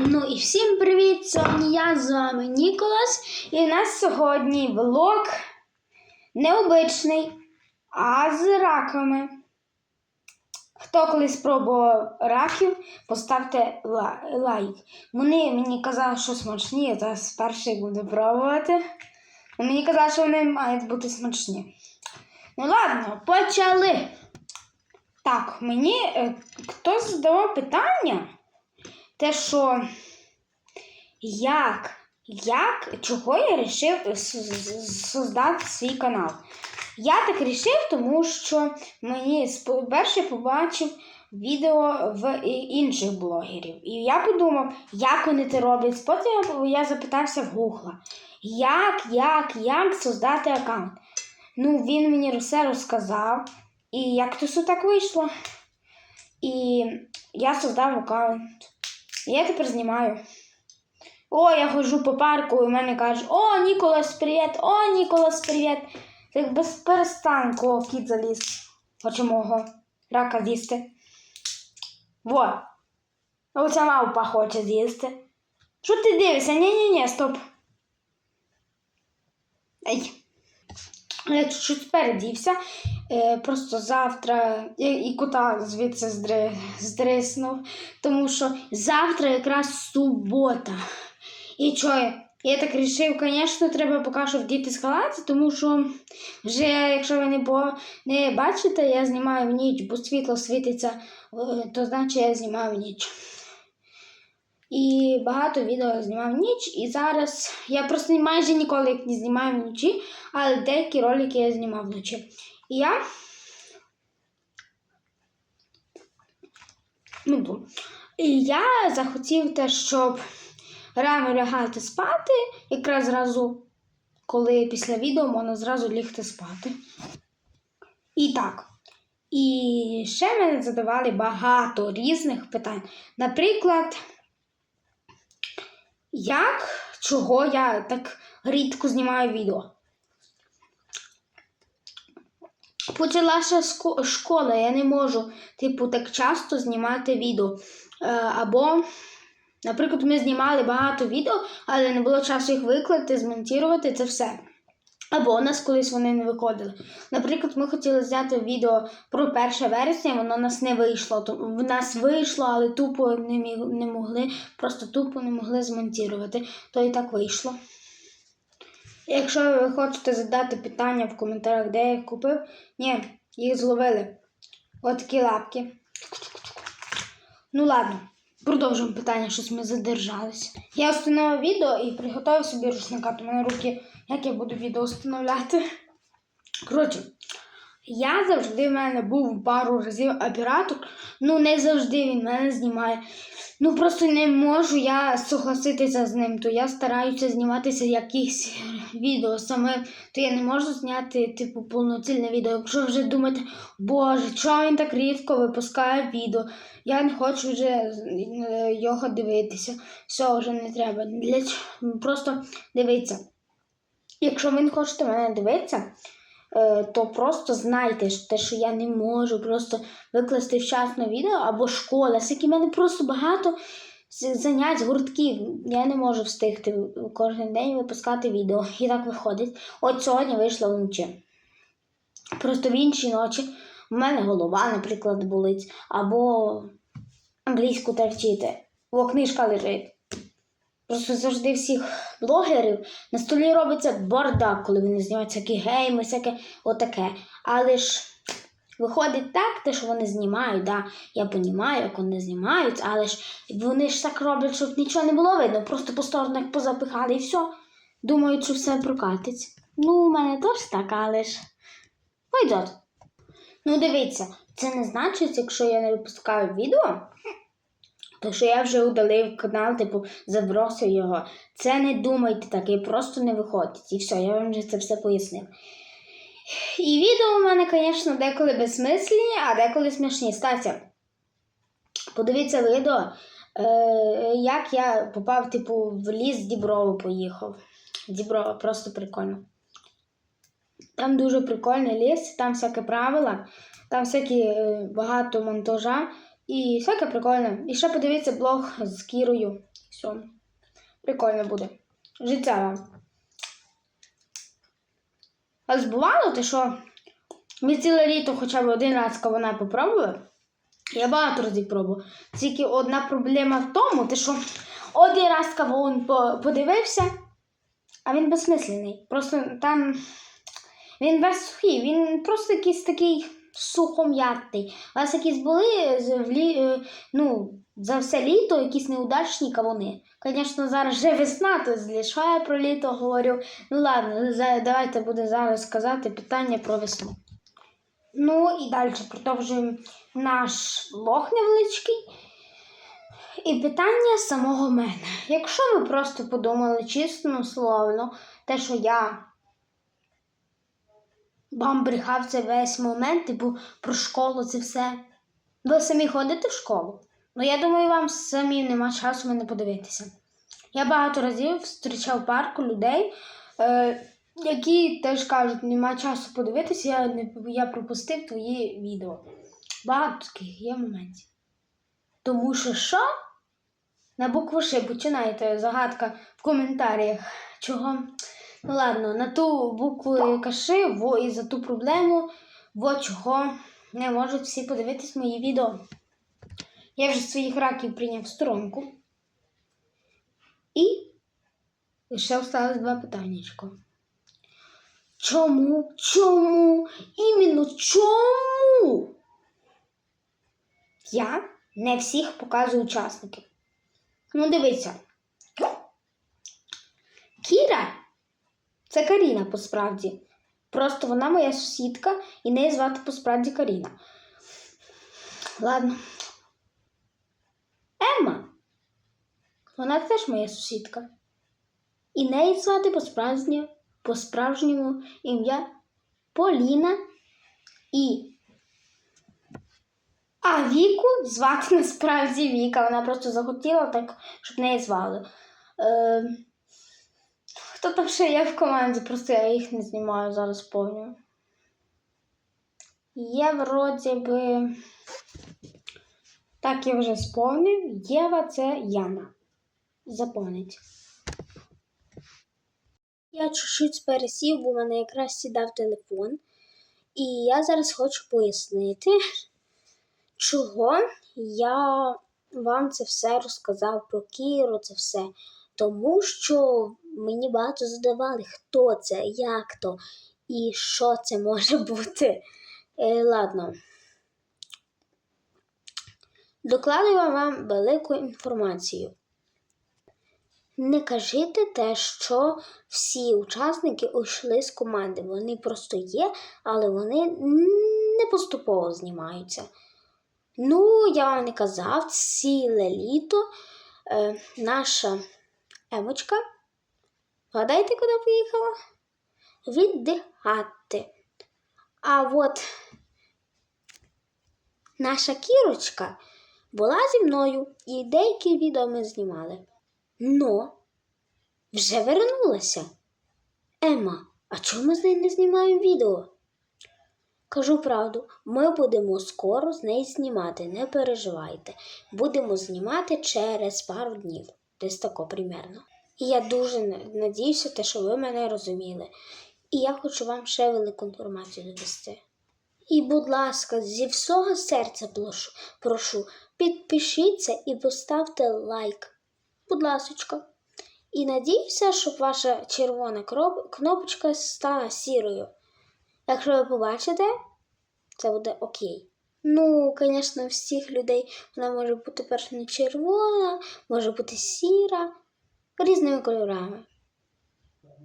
Ну і всім привіт! Сьогодні я з вами Ніколас, і у нас сьогодні влог необичний, а з раками. Хто колись спробував раків, поставте лайк. Вони мені казали, що смачні, я зараз перший буду пробувати. Мені казали, що вони мають бути смачні. Ну ладно, почали. Так, мені е, хтось задавав питання те, що як, як, чого я вирішив создати свій канал. Я так вирішив, тому що мені перше побачив відео в інших блогерів. І я подумав, як вони це роблять. Потім я запитався в Гугла, як, як, як создати аккаунт. Ну, він мені все розказав. І як то все так вийшло. І я создав аккаунт. Я тепер знімаю. О, я ходжу по парку, і в мене кажуть, о, Ніколас, привіт! О, Ніколас, привіт! Так без перестанку о, кіт заліз. Хоче мого рака з'їсти. Во. Оця мавпа хоче з'їсти. Що ти дивишся? Ні-ні-ні, стоп. Ей. Я чуть-чуть передівся. Е, просто завтра і, кота звідси здри, здриснув, тому що завтра якраз субота. І що, я- так вирішив, звісно, треба поки що вдіти халат, тому що вже, якщо ви не, бо, не бачите, я знімаю в ніч, бо світло світиться, е, то значить я знімаю в ніч. І багато відео знімав в ніч, і зараз я просто майже ніколи не знімаю вночі, але деякі ролики я знімав вночі. Я. Ну. І я захотів те, щоб рано лягати спати, якраз зразу, коли після відео можна зразу лігти спати. І так. І ще мене задавали багато різних питань. Наприклад, як, чого я так рідко знімаю відео? Почалася школа, я не можу, типу, так часто знімати відео. Е, або, наприклад, ми знімали багато відео, але не було часу їх виклати, змонтувати це все. Або у нас колись вони не виходили. Наприклад, ми хотіли зняти відео про 1 вересня, воно у нас не вийшло. В нас вийшло, але тупо не, міг, не могли, просто тупо не могли змонтувати. То і так вийшло. Якщо ви хочете задати питання в коментарях, де я їх купив, ні, їх зловили. От такі лапки. Ну ладно, продовжуємо питання, щось ми задержались. Я встановив відео і приготував собі рушника, в мене руки, як я буду відео встановляти. Коротше, я завжди в мене був пару разів оператор, ну не завжди він мене знімає. Ну просто не можу я согласитися з ним, то я стараюся зніматися якісь відео саме, то я не можу зняти, типу, повноцінне відео. Якщо вже думаєте, боже, чого він так рідко випускає відео, я не хочу вже е, його дивитися. Все, вже не треба. Для... Просто дивіться. Якщо ви не хочете мене дивитися, то просто знайте, те, що я не можу просто викласти вчасно відео або школа, скільки в мене просто багато занять, гуртків. Я не можу встигти кожен день випускати відео. І так виходить. От сьогодні вийшла вночі. Просто в інші ночі в мене голова, наприклад, болить, або англійську та вчити, або книжка лежить. Просто завжди всіх блогерів на столі робиться бардак, коли вони знімають всякі гейми, всяке отаке. Але ж виходить так, те, що вони знімають, да, я розумію, як вони знімають, але ж вони ж так роблять, щоб нічого не було видно, просто по сторонах позапихали і все. Думають, що все прокатить. Ну, у мене теж так, але ж пойдет. Ну, дивіться, це не значить, якщо я не випускаю відео, то що я вже удалив канал, типу, забросив його. Це не думайте так, і просто не виходить. І все, я вам вже це все пояснив. І відео у мене, звісно, деколи безсмислені, а деколи смішні. Стався. Подивіться відео, е, як я попав, типу, в ліс Діброво поїхав. Діброво, просто прикольно. Там дуже прикольний ліс, там всякі правила, там всякі е, багато монтажа. І всяке прикольне. І ще подивіться блог з Кірою. Все. Прикольно буде. Життя вам. А збувало те, що ми ціле літо хоча б один раз кавуна попробували. Я багато разів пробував. Тільки одна проблема в тому, те, що один раз кавун подивився, а він безсмислений. Просто там він весь сухий, він просто якийсь такий сухом'ятний. У вас якісь були лі, е, ну, за все літо якісь неудачні кавуни. Звісно, зараз вже весна, то я про літо говорю. Ну ладно, давайте буде зараз сказати питання про весну. Ну і далі продовжуємо наш влог невеличкий. І питання самого мене. Якщо ви просто подумали чесно, словно, те, що я вам брехав це весь момент, типу про школу, це все. Ви самі ходите в школу? Ну, я думаю, вам самі нема часу мене подивитися. Я багато разів зустрічав парку людей, е, які теж кажуть, нема часу подивитися, я, не, я пропустив твої відео. Багато таких є моментів. Тому що що? На букву Ш починаєте загадка в коментарях. Чого? Ну ладно, на ту букву яка Ш, во і за ту проблему, во чого не можуть всі подивитись мої відео. Я вже своїх раків прийняв сторонку. І ще осталось два питаннячка. Чому? Чому? Іменно чому? Я не всіх показую учасників. Ну, дивіться. Кіра це Каріна по-справді. Просто вона моя сусідка і неї звати по-справді Каріна. Ладно. Емма. Вона теж моя сусідка. І неї звати по-справжньому, по-справжньому ім'я Поліна і. А Віку звати насправді Віка. Вона просто захотіла так, щоб неї звали. Е, хто там ще є в команді, просто я їх не знімаю зараз повністю. Є вроді би. Так, я вже сповнив. Єва це Яна. Заповнить. Я чуть-чуть пересів, бо в мене якраз сідав телефон. І я зараз хочу пояснити, чого я вам це все розказав про Кіру, це все. Тому що мені багато задавали, хто це, як то і що це може бути. Е, ладно. Докладую вам велику інформацію. Не кажіть те, що всі учасники уйшли з команди. Вони просто є, але вони не поступово знімаються. Ну, я вам не казав, ціле літо е, наша Емочка. Вгадайте, куди поїхала? Віддихати. А от наша кірочка була зі мною і деякі відео ми знімали. Но вже вернулася. Ема, а чому ми з нею не знімаємо відео? Кажу правду, ми будемо скоро з нею знімати, не переживайте. Будемо знімати через пару днів, десь тако примерно. І я дуже на- надіюся, те, що ви мене розуміли. І я хочу вам ще велику інформацію довести. І, будь ласка, зі всього серця прошу, підпишіться і поставте лайк. Будь ласочка. І надіюся, щоб ваша червона кнопочка стала сірою. Якщо ви побачите, це буде окей. Ну, звісно, всіх людей вона може бути перш червона, може бути сіра, різними кольорами.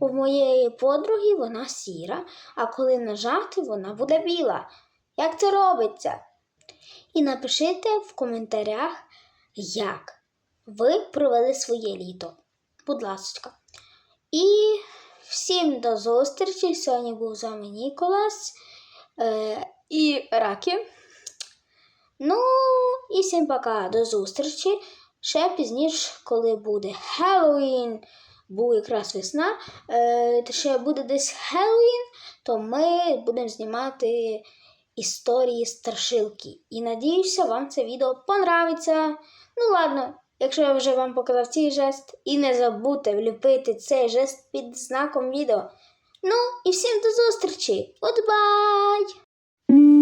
У моєї подруги вона сіра, а коли нажати, вона буде біла. Як це робиться? І напишіть в коментарях, як ви провели своє літо. Будь ласка. І всім до зустрічі. Сьогодні був з вами Ніколас е, і Ракі. Ну, і всім пока, до зустрічі. Ще пізніше, коли буде Хеллоуін, був якраз весна, е, ще буде десь Хеллоуін, то ми будемо знімати історії страшилки. І надіюся, вам це відео понравиться. Ну ладно, якщо я вже вам показав цей жест, і не забудьте вліпити цей жест під знаком відео. Ну і всім до зустрічі! Goodbye!